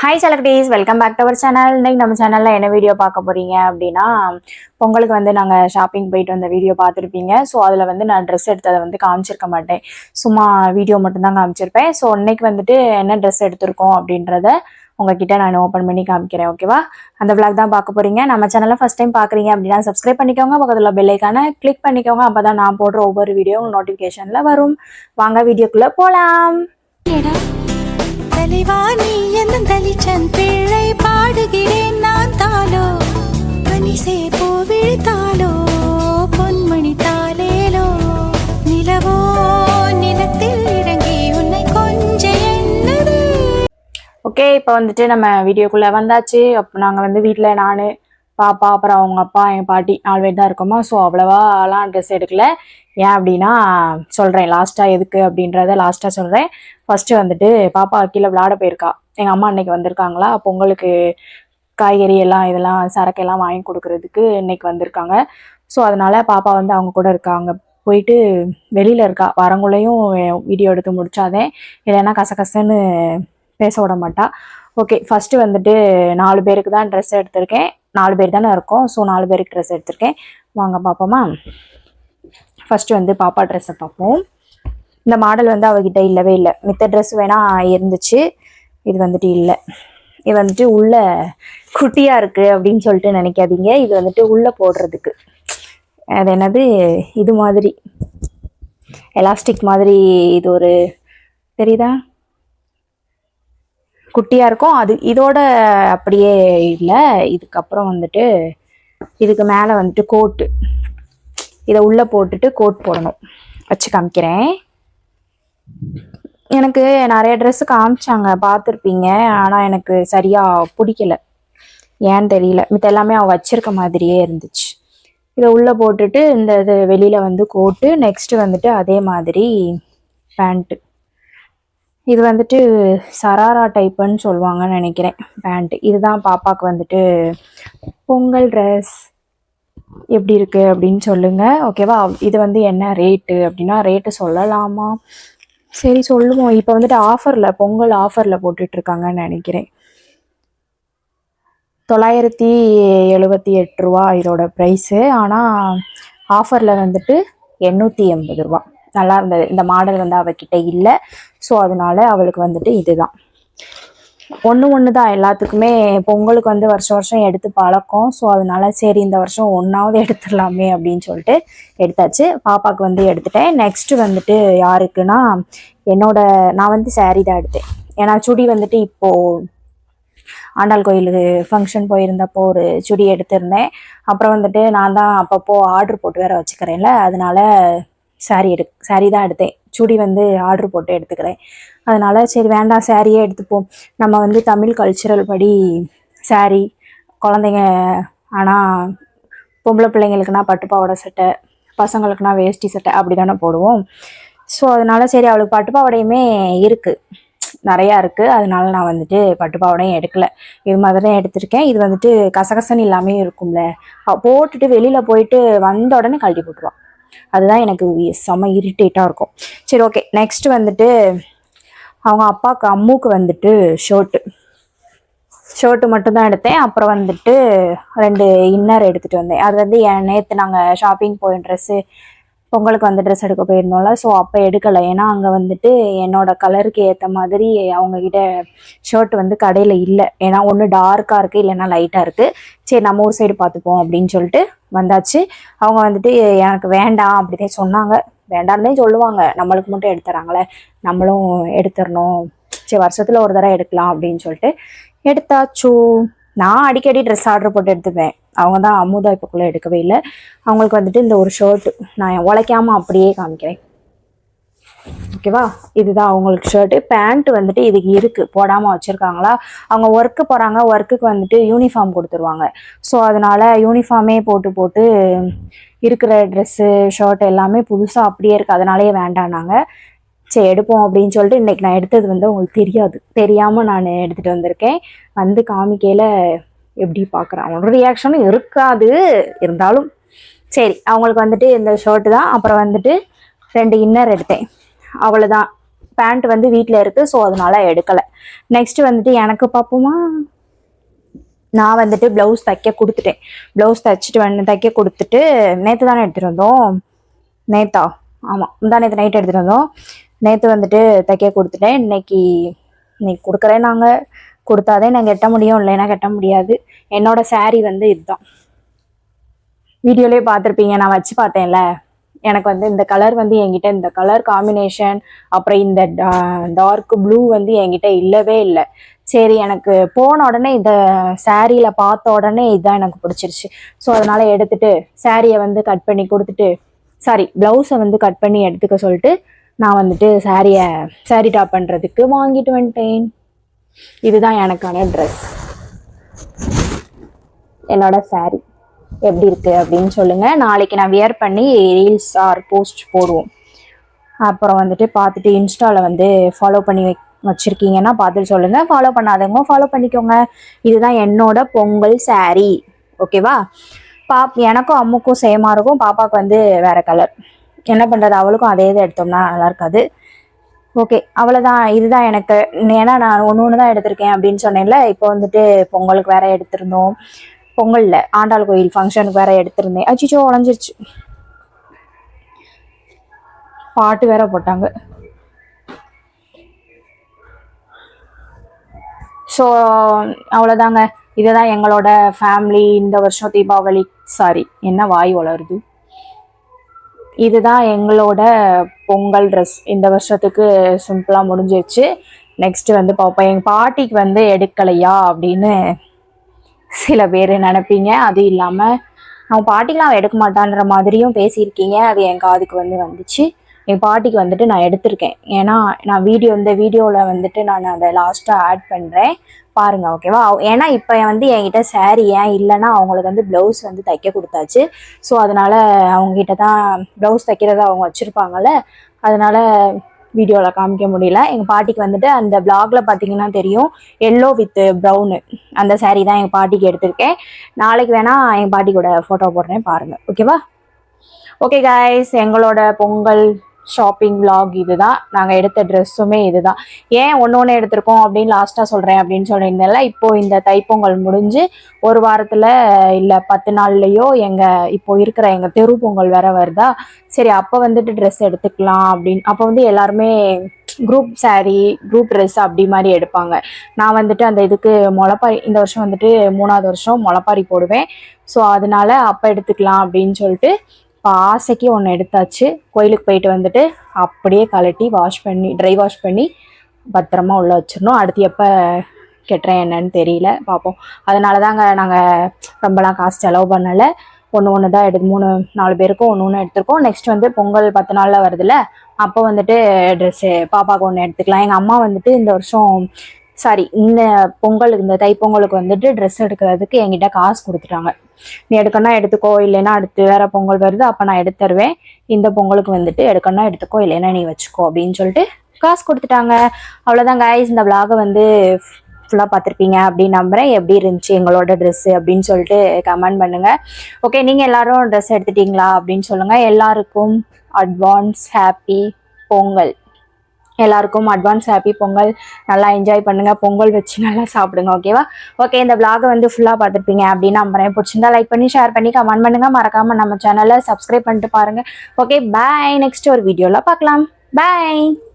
Hi செலக்டீஸ் welcome back to our channel இன்னைக்கு நம்ம சேனலில் என்ன வீடியோ பார்க்க போகிறீங்க அப்படின்னா பொங்கலுக்கு வந்து நாங்கள் ஷாப்பிங் போயிட்டு வந்த வீடியோ பார்த்துருப்பீங்க. ஸோ அதில் வந்து நான் ட்ரெஸ் எடுத்ததை வந்து காமிச்சிருக்க மாட்டேன். சும்மா வீடியோ மட்டும்தான் காமிச்சிருப்பேன். ஸோ இன்னைக்கு வந்துட்டு என்ன ட்ரெஸ் எடுத்திருக்கோம் அப்படின்றத உங்ககிட்ட நான் ஓப்பன் பண்ணி காமிக்கிறேன் ஓகேவா அந்த விளாக் தான் பார்க்க போகிறீங்க நம்ம சேனலை ஃபஸ்ட் டைம் பார்க்குறீங்க அப்படின்னா சப்ஸ்கிரைப் பண்ணிக்கோங்க. பக்கத்தில் பெல்லைக்கான கிளிக் பண்ணிக்கோங்க. அப்போ தான் நான் போடுற ஒவ்வொரு வீடியோ நோட்டிஃபிகேஷனில் வரும். வாங்க வீடியோக்குள்ளே போகலாம் தலைவா நீ என்ன தலிச்சன் பிள்ளை பாடுகிறேன் நான் தாலோ பனிசே பூ தாலோ பொன்மணி தாலேலோ நிலவோ நிலத்தில் இறங்கி உன்னை கொஞ்சம் என்னது ஓகே இப்போ வந்துட்டு நம்ம வீடியோக்குள்ளே வந்தாச்சு. அப்போ நாங்கள் வந்து வீட்டில் நான் பாப்பா அப்புறம் அவங்க அப்பா என் பாட்டி நாலு பேர் தான் இருக்கோமா. ஸோ அவ்வளோவாலாம் ட்ரெஸ் எடுக்கல. ஏன் அப்படின்னா சொல்கிறேன் லாஸ்ட்டாக எதுக்கு அப்படின்றத லாஸ்ட்டாக சொல்கிறேன் ஃபஸ்ட்டு வந்துட்டு பாப்பா கீழே விளாட போயிருக்கா. எங்கள் அம்மா இன்னைக்கு வந்திருக்காங்களா. பொங்கலுக்கு காய்கறி எல்லாம் இதெல்லாம் சரக்கெல்லாம் வாங்கி கொடுக்கறதுக்கு இன்னைக்கு வந்திருக்காங்க. ஸோ அதனால பாப்பா வந்து அவங்க கூட இருக்காங்க போயிட்டு வெளியில் இருக்கா. வரங்குள்ளேயும் வீடியோ எடுத்து முடிச்சாதே. இல்லைன்னா கசகசன்னு பேச விட மாட்டா. ஓகே ஃபஸ்ட்டு வந்துட்டு நாலு பேருக்கு தான் ட்ரெஸ் எடுத்திருக்கேன். நாலு பேர் தானே இருக்கோம். ஸோ நாலு பேருக்கு ட்ரெஸ் எடுத்திருக்கேன். வாங்க பார்ப்போமா ஃபஸ்ட்டு வந்து பாப்பா ட்ரெஸ்ஸை பார்ப்போம் இந்த மாடல் வந்து அவகிட்ட இல்லவே இல்லை. மித்த ட்ரெஸ் வேணால் இருந்துச்சு. இது வந்துட்டு இல்லை. இது வந்துட்டு உள்ள குட்டியாக இருக்குது அப்படின்னு சொல்லிட்டு நினைக்காதீங்க. இது வந்துட்டு உள்ளே போடுறதுக்கு. அது என்னது? இது மாதிரி. எலாஸ்டிக் மாதிரி இது ஒரு தெரியுதா? குட்டியாக இருக்கும். அது இதோட அப்படியே இல்லை. இதுக்கப்புறம் வந்துட்டு இதுக்கு மேலே வந்துட்டு கோட்டு இதை உள்ளே போட்டுட்டு கோட் போடணும். வச்சு காமிக்கிறேன். எனக்கு நிறைய ட்ரெஸ்ஸு காமிச்சாங்க. பார்த்துருப்பீங்க. ஆனால் எனக்கு சரியாக பிடிக்கல. ஏன்னு தெரியல. மித்த எல்லாமே அவள் வச்சிருக்க மாதிரியே இருந்துச்சு. இதை உள்ளே போட்டுட்டு இந்த இது வெளியில் வந்து கோட்டு நெக்ஸ்ட்டு வந்துட்டு அதே மாதிரி பேண்ட்டு இது வந்துட்டு சராரா டைப்புன்னு சொல்லுவாங்கன்னு நினைக்கிறேன் பேண்ட் இதுதான் பாப்பாவுக்கு வந்துட்டு பொங்கல் ட்ரெஸ் எப்படி இருக்கு அப்படின்னு சொல்லுங்க. ஓகேவா இது வந்து என்ன ரேட்டு அப்படின்னா ரேட்டு சொல்லலாமா? சரி சொல்லுவோம். இப்போ வந்துட்டு ஆஃபரில் பொங்கல் ஆஃபரில் போட்டுட்ருக்காங்கன்னு நினைக்கிறேன். தொள்ளாயிரத்தி எழுபத்தி எட்டு ரூபா இதோட ப்ரைஸு ஆனால் ஆஃபரில் வந்துட்டு எண்ணூற்றி எண்பது ரூபா. நல்லா இருந்தது இந்த மாடல் வந்து அவகிட்ட இல்லை. ஸோ அதனால அவளுக்கு வந்துட்டு இதுதான். ஒன்று ஒன்று தான் எல்லாத்துக்குமே பொங்கலுக்கு வந்து வருஷம் வருஷம் எடுத்து பழக்கம். ஸோ அதனால சரி இந்த வருஷம் ஒன்றாவது எடுத்துடலாமே அப்படின்னு சொல்லிட்டு எடுத்தாச்சு. பாப்பாவுக்கு வந்து எடுத்துட்டேன். நெக்ஸ்ட்டு வந்துட்டு யாருக்குன்னா என்னோட நான் வந்து saree தான் எடுத்தேன். ஏன்னா சுடி வந்துட்டு இப்போது ஆண்டாள் கோயிலுக்கு ஃபங்க்ஷன் போயிருந்தப்போ ஒரு சுடி எடுத்திருந்தேன். அப்புறம் வந்துட்டு நான் தான் அப்பப்போ ஆர்டர் போட்டு வேற வச்சுக்கிறேன்ல. அதனால saree எடு saree தான் எடுத்தேன். சுடி வந்து ஆர்டர் போட்டு எடுத்துக்கிறேன். அதனால சரி வேண்டாம் சாரியே எடுத்துப்போம். நம்ம வந்து தமிழ் கல்ச்சுரல் படி saree குழந்தைங்க ஆனால் பொம்பளை பிள்ளைங்களுக்குனா பட்டு பாவாடை சட்டை பசங்களுக்குனா வேஷ்டி சட்டை அப்படி தானே போடுவோம். ஸோ அதனால சரி அவளுக்கு பட்டு பாவாடையுமே இருக்குது நிறையா இருக்குது அதனால நான் வந்துட்டு பட்டு பாவாடையும் எடுக்கல. இது மாதிரி தான் எடுத்திருக்கேன். இது வந்துட்டு கசகசன்னு இல்லாமே இருக்கும்ல. போட்டுட்டு வெளியில் போயிட்டு வந்த உடனே கழட்டி போட்டுருவான் அதுதான் எனக்கு செம இரிட்டேட்டாக இருக்கும். சரி ஓகே நெக்ஸ்ட் வந்துட்டு அவங்க அப்பாவுக்கு அம்முக்கு வந்துட்டு ஷர்ட்டு ஷர்ட்டு மட்டும்தான் எடுத்தேன். அப்புறம் வந்துட்டு ரெண்டு இன்னர் எடுத்துகிட்டு வந்தேன். அது வந்து என் நேற்று நாங்கள் ஷாப்பிங் போய் ட்ரெஸ்ஸு பொங்கலுக்கு வந்து ட்ரெஸ் எடுக்க போயிருந்தோம்ல ஸோ அப்போ எடுக்கலை. ஏன்னா அங்கே வந்துட்டு என்னோட கலருக்கு ஏற்ற மாதிரி அவங்கக்கிட்ட ஷர்ட் வந்து கடையில் இல்லை. ஏன்னா ஒன்று டார்க்காக இருக்குது இல்லைன்னா லைட்டாக இருக்குது சரி நம்ம ஊர் சைடு பார்த்துப்போம் அப்படின்னு சொல்லிட்டு வந்தாச்சு. அவங்க வந்துட்டு எனக்கு வேண்டாம் அப்படின்னு சொன்னாங்க. வேண்டாம்னே சொல்லுவாங்க. நம்மளுக்கு மட்டும் எடுத்துறாங்களே. நம்மளும் எடுத்துடணும் சரி வருஷத்தில் ஒரு தடவை எடுக்கலாம் அப்படின்னு சொல்லிட்டு எடுத்தாச்சு. நான் அடிக்கடி ட்ரெஸ் ஆர்டர் போட்டு எடுத்துப்பேன். அவங்க தான் அமுதா இப்போக்குள்ளே எடுக்கவே இல்லை. அவங்களுக்கு வந்துட்டு இந்த ஒரு ஷர்ட் நான் உழைக்காம அப்படியே காமிக்கிறேன். ஓகேவா? இதுதான் அவங்களுக்கு ஷர்ட்டு பேண்ட் வந்துட்டு இதுக்கு இருக்குது போடாமல் வச்சுருக்காங்களா? அவங்க ஒர்க்கு போகிறாங்க ஒர்க்குக்கு வந்துட்டு யூனிஃபார்ம் கொடுத்துருவாங்க. ஸோ அதனால யூனிஃபார்மே போட்டு போட்டு இருக்கிற ட்ரெஸ்ஸு ஷர்ட் எல்லாமே புதுசாக அப்படியே இருக்குது அதனாலேயே வேண்டாம் சரி எடுப்போம் அப்படின்னு சொல்லிட்டு இன்றைக்கி நான் எடுத்தது வந்து உங்களுக்கு தெரியாது. தெரியாமல் நான் எடுத்துகிட்டு வந்திருக்கேன். வந்து காமிக்கையில் எப்படி பார்க்குறேன்? அவனோட ரியாக்ஷனும் இருக்காது. இருந்தாலும் சரி அவங்களுக்கு வந்துட்டு இந்த ஷர்ட்டு தான். அப்புறம் வந்துட்டு ரெண்டு இன்னர் எடுத்தேன். அவ்வளோதான் பேண்ட் வந்து வீட்டில் இருக்குது ஸோ அதனால எடுக்கலை. நெக்ஸ்ட் வந்துட்டு எனக்கு பார்ப்போமா நான் வந்துட்டு ப்ளவுஸ் தைக்க கொடுத்துட்டேன். ப்ளவுஸ் தைச்சிட்டு வந்து தைக்க கொடுத்துட்டு நேற்று தானே எடுத்துகிட்டு வந்தோம். நேத்தா? ஆமாம் முந்தா நேற்று நைட் எடுத்துகிட்டு வந்தோம். நேற்று வந்துட்டு தைக்க கொடுத்துட்டேன். இன்னைக்கு இன்னைக்கு கொடுக்குறேன் நாங்கள் கொடுத்தாதே நான் கட்ட முடியும் இல்லைன்னா கட்ட முடியாது. என்னோடய சாரீ வந்து இதுதான். வீடியோலேயே பார்த்துருப்பீங்க நான் வச்சு பார்த்தேன்ல. எனக்கு வந்து இந்த கலர் வந்து என்கிட்ட இந்த கலர் காம்பினேஷன் அப்புறம் இந்த டார்க் ப்ளூ வந்து என்கிட்ட இல்லவே இல்லை. சரி எனக்கு போன உடனே இந்த சாரியில் பார்த்த உடனே இதுதான் எனக்கு பிடிச்சிருச்சு. ஸோ அதனால் எடுத்துட்டு சாரியை வந்து கட் பண்ணி கொடுத்துட்டு சாரி ப்ளவுஸை வந்து கட் பண்ணி எடுத்துக்க சொல்லிட்டு நான் வந்துட்டு சாரியை சாரி டாப் பண்ணுறதுக்கு வாங்கிட்டு வந்துட்டேன். இதுதான் எனக்கான ட்ரெஸ் என்னோட சாரி எப்படி இருக்கு அப்படின்னு சொல்லுங்க. நாளைக்கு நான் வியர் பண்ணி ரீல்ஸ் ஆர் போஸ்ட் போடுவோம். அப்புறம் வந்துட்டு பார்த்துட்டு இன்ஸ்டாவில் வந்து ஃபாலோ பண்ணி வை வச்சுருக்கீங்கன்னா பார்த்துட்டு சொல்லுங்க. ஃபாலோ பண்ணாதவங்க ஃபாலோ பண்ணிக்கோங்க. இதுதான் என்னோட பொங்கல் saree. ஓகேவா பாப் எனக்கும் அம்முக்கும் சேமாக இருக்கும். பாப்பாவுக்கு வந்து வேற கலர் என்ன பண்ணுறது அவளுக்கும் அதே இது எடுத்தோம்னா நல்லா இருக்காது. ஓகே அவ்வளோதான் இதுதான் எனக்கு. ஏன்னா நான் ஒன்று ஒன்று தான் எடுத்திருக்கேன் அப்படின்னு சொன்னேன்ல. இப்போ வந்துட்டு பொங்கலுக்கு வேற எடுத்திருந்தோம். பொங்கல்ல ஆண்டாள் கோயில் ஃபங்க்ஷனுக்கு வேற எடுத்திருந்தேன். அச்சிச்சோ உடஞ்சிருச்சு. பாட்டு வேற போட்டாங்க. ஸோ அவ்வளோதாங்க இதுதான் எங்களோட ஃபேமிலி இந்த வருஷம் தீபாவளி. சாரி என்ன வாய் வளருது இதுதான் எங்களோட பொங்கல் ட்ரெஸ் இந்த வருஷத்துக்கு சிம்பிளாக முடிஞ்சிருச்சு. நெக்ஸ்ட் வந்து பார்ப்போம் எங்கள் பாட்டிக்கு வந்து எடுக்கலையா அப்படின்னு சில பேர் நினைப்பீங்க. அது இல்லாமல் அவன் பாட்டிக்கெலாம் எடுக்க மாட்டான்ற மாதிரியும் பேசியிருக்கீங்க. அது என் காதுக்கு வந்து வந்துச்சு. என் பாட்டிக்கு வந்துட்டு நான் எடுத்திருக்கேன். ஏன்னா நான் வீடியோ இந்த வீடியோவில் வந்துட்டு நான் அதை லாஸ்ட்டாக ஆட் பண்ணுறேன் பாருங்க ஓகேவா ஏன்னா இப்போ வந்து என்கிட்ட saree ஏன் இல்லைன்னா அவங்களுக்கு வந்து ப்ளவுஸ் வந்து தைக்க கொடுத்தாச்சு. ஸோ அதனால் அவங்ககிட்ட தான் ப்ளவுஸ் தைக்கிறத அவங்க வச்சுருப்பாங்கல்ல. அதனால் வீடியோவில் காமிக்க முடியல. எங்கள் பாட்டிக்கு வந்துட்டு அந்த பிளாகில் பார்த்தீங்கன்னா தெரியும் எல்லோ வித் ப்ரௌனு அந்த saree தான் எங்கள் பாட்டிக்கு எடுத்திருக்கேன். நாளைக்கு வேணால் எங்கள் பாட்டி கூட ஃபோட்டோ போடுறேன் பாருங்கள் ஓகேவா ஓகே கைஸ் எங்களோட பொங்கல் ஷாப்பிங் vlog இதுதான். நாங்கள் எடுத்த ட்ரெஸ்ஸுமே இதுதான். ஏன் ஒன்று ஒன்று எடுத்திருக்கோம் அப்படின்னு லாஸ்ட்டாக சொல்கிறேன் அப்படின்னு சொல்லியிருந்தேன்ல இப்போது இந்த தைப்பொங்கல் முடிஞ்சு ஒரு வாரத்தில் இல்லை பத்து நாள்லையோ எங்கள் இப்போ இருக்கிற எங்கள் தெரு பொங்கல் வேற வருதா? சரி அப்போ வந்துட்டு ட்ரெஸ் எடுத்துக்கலாம் அப்படின்னு. அப்போ வந்து எல்லாருமே குரூப் சாரீ குரூப் ட்ரெஸ் அப்படி மாதிரி எடுப்பாங்க. நான் வந்துட்டு அந்த இதுக்கு முளப்பாரி இந்த வருஷம் வந்துட்டு மூணாவது வருஷம் முளப்பாரி போடுவேன். ஸோ அதனால அப்போ எடுத்துக்கலாம் அப்படின்னு சொல்லிட்டு இப்போ ஆசைக்கு ஒன்று எடுத்தாச்சு. கோயிலுக்கு போயிட்டு வந்துட்டு அப்படியே கழட்டி வாஷ் பண்ணி ட்ரை வாஷ் பண்ணி பத்திரமா உள்ளே வச்சிடணும். அடுத்து எப்போ கெட்டுறேன் என்னன்னு தெரியல. பார்ப்போம் அதனால தாங்க நாங்கள் ரொம்பலாம் காசு செலவு பண்ணலை. ஒன்று ஒன்று தான் எடுத்து மூணு நாலு பேருக்கும் ஒன்று ஒன்று எடுத்துருக்கோம். நெக்ஸ்ட் வந்து பொங்கல் பத்து நாளில் வருதுல்ல. அப்போ வந்துட்டு ட்ரெஸ்ஸு பாப்பாவுக்கு ஒன்று எடுத்துக்கலாம். எங்கள் அம்மா வந்துட்டு இந்த வருஷம் சாரி இந்த பொங்கலுக்கு இந்த தைப்பொங்கலுக்கு வந்துட்டு ட்ரெஸ் எடுக்கிறதுக்கு என்கிட்ட காசு கொடுத்துட்டாங்க. நீ எடுக்கணும்னா எடுத்துக்கோ இல்லைன்னா அடுத்து வேற பொங்கல் வருது அப்போ நான் எடுத்து தருவேன். இந்த பொங்கலுக்கு வந்துட்டு எடுக்கணும்னா எடுத்துக்கோ இல்லைன்னா நீ வச்சுக்கோ அப்படின்னு சொல்லிட்டு காசு கொடுத்துட்டாங்க. அவ்வளோதான் கைஸ் இந்த விலாகை வந்து ஃபுல்லாக பார்த்துருப்பீங்க அப்படின்னு நம்புறேன். எப்படி இருந்துச்சு எங்களோட ட்ரெஸ்ஸு அப்படின்னு சொல்லிட்டு கமெண்ட் பண்ணுங்க. ஓகே நீங்கள் எல்லாரும் ட்ரெஸ் எடுத்துட்டீங்களா அப்படின்னு சொல்லுங்க. எல்லாருக்கும் அட்வான்ஸ் ஹாப்பி பொங்கல். எல்லாருக்கும் அட்வான்ஸ் ஹாப்பி பொங்கல் நல்லா என்ஜாய் பண்ணுங்கள் பொங்கல் வச்சு நல்லா சாப்பிடுங்க ஓகேவா ஓகே இந்த விளாகை வந்து ஃபுல்லாக பார்த்துருப்பீங்க அப்படின்னு நம்புறேன். பிடிச்சிருந்தா லைக் பண்ணி ஷேர் பண்ணி கமெண்ட் பண்ணுங்கள் மறக்காமல் நம்ம சேனலை சப்ஸ்கிரைப் பண்ணிட்டு பாருங்கள் ஓகே பாய் நெக்ஸ்ட் ஒரு வீடியோவில் பார்க்கலாம். பாய்